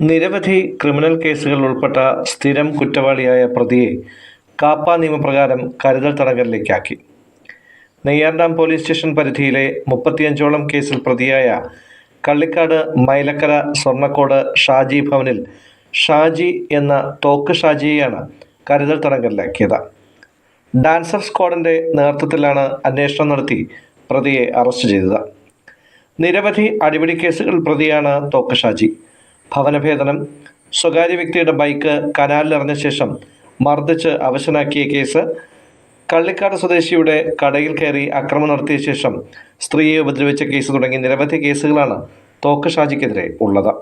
നിരവധി ക്രിമിനൽ കേസുകളിൽ ഉൾപ്പെട്ട സ്ഥിരം കുറ്റവാളിയായ പ്രതിയെ കാപ്പ നിയമപ്രകാരം കരുതൽ തടങ്കലിലേക്കാക്കി. നെയ്യാർഡാം പോലീസ് സ്റ്റേഷൻ പരിധിയിലെ മുപ്പത്തിയഞ്ചോളം കേസിൽ പ്രതിയായ കള്ളിക്കാട് മൈലക്കര സ്വർണക്കോട് ഷാജി ഭവനിൽ ഷാജി എന്ന തോക്ക് ഷാജിയെയാണ് കരുതൽ തടങ്കലിലാക്കിയത്. ഡാൻസർ സ്ക്വാഡിന്റെ നേതൃത്വത്തിലാണ് അന്വേഷണം നടത്തി പ്രതിയെ അറസ്റ്റ് ചെയ്തത്. നിരവധി അടിപിടി കേസുകൾ പ്രതിയാണ് തോക്ക് ഷാജി. ഭവനഭേദനം. സ്വകാര്യ വ്യക്തിയുടെ ബൈക്ക് കനാലിലെറിഞ്ഞ ശേഷം മർദ്ദിച്ച് അവശനാക്കിയ കേസ്. കള്ളിക്കാട് സ്വദേശിയുടെ കടയിൽ കയറി അക്രമം നടത്തിയ ശേഷം സ്ത്രീയെ ഉപദ്രവിച്ച കേസ് തുടങ്ങി നിരവധി കേസുകളാണ് തോക്ക് ഷാജിക്കെതിരെ ഉള്ളത്.